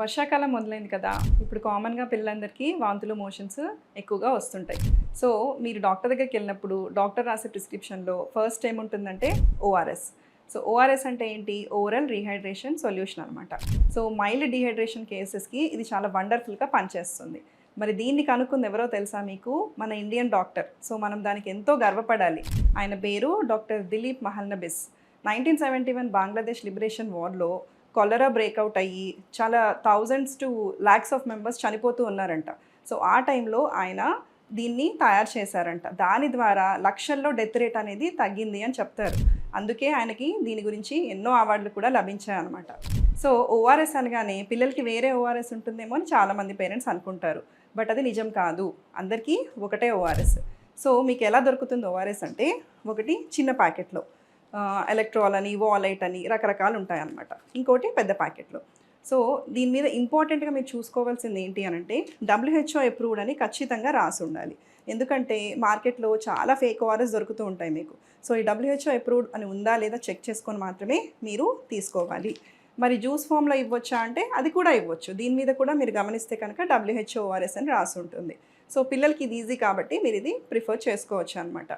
వర్షాకాలం మొదలైంది కదా ఇప్పుడు కామన్గా పిల్లలందరికీ వాంతులు మోషన్స్ ఎక్కువగా వస్తుంటాయి. సో మీరు డాక్టర్ దగ్గరికి వెళ్ళినప్పుడు డాక్టర్ రాసే ప్రిస్క్రిప్షన్లో ఫస్ట్ ఏముంటుందంటే ఓఆర్ఎస్ సో ఓఆర్ఎస్ అంటే ఏంటి? ఓవరల్ రీహైడ్రేషన్ సొల్యూషన్ అనమాట సో మైల్డ్ డిహైడ్రేషన్ కేసెస్కి ఇది చాలా వండర్ఫుల్గా పనిచేస్తుంది. మరి దీన్ని కనుక్కుంది ఎవరో తెలుసా మీకు? మన ఇండియన్ డాక్టర్. సో మనం దానికి ఎంతో గర్వపడాలి. ఆయన పేరు doctor Dilip Mahalanobis. Nineteen seventy one Bangladesh liberation వార్లో cholera breakout అయ్యి చాలా thousands to lakhs of members చనిపోతూ ఉన్నారంట. సో ఆ టైంలో ఆయన దీన్ని తయారు చేశారంట. దాని ద్వారా లక్షల్లో డెత్ రేట్ అనేది తగ్గింది అని చెప్తారు. అందుకే ఆయనకి దీని గురించి ఎన్నో అవార్డులు కూడా లభించాయన్నమాట సో ఓఆర్ఎస్ అనగానే పిల్లలకి వేరే ఓఆర్ఎస్ ఉంటుందేమో అని చాలామంది పేరెంట్స్ అనుకుంటారు. బట్ అది నిజం కాదు. అందరికీ ఒకటే ఓఆర్ఎస్ సో మీకు ఎలా దొరుకుతుంది ఓఆర్ఎస్ అంటే ఒకటి చిన్న ప్యాకెట్లో ఎలక్ట్రాల్ అని వాలైట్ అని రకరకాలు ఉంటాయన్నమాట ఇంకోటి పెద్ద ప్యాకెట్లు. సో దీని మీద ఇంపార్టెంట్గా మీరు చూసుకోవాల్సింది ఏంటి అని అంటే డబ్ల్యూహెచ్ఓ అప్రూవ్డ్ అని ఖచ్చితంగా రాసి ఉండాలి ఎందుకంటే మార్కెట్లో చాలా ఫేక్ ఓఆర్ఎస్ దొరుకుతూ ఉంటాయి మీకు. సో ఈ డబ్ల్యూహెచ్ఓ అప్రూవ్డ్ అని ఉందా లేదా చెక్ చేసుకొని మాత్రమే మీరు తీసుకోవాలి. మరి జ్యూస్ ఫామ్లో ఇవ్వచ్చా అంటే అది కూడా ఇవ్వచ్చు. దీని మీద కూడా మీరు గమనిస్తే కనుక డబ్ల్యూహెచ్ఓ ఓఆర్ఎస్ అని రాసి ఉంటుంది సో పిల్లలకి ఇది ఈజీ కాబట్టి మీరు ఇది ప్రిఫర్ చేసుకోవచ్చు అనమాట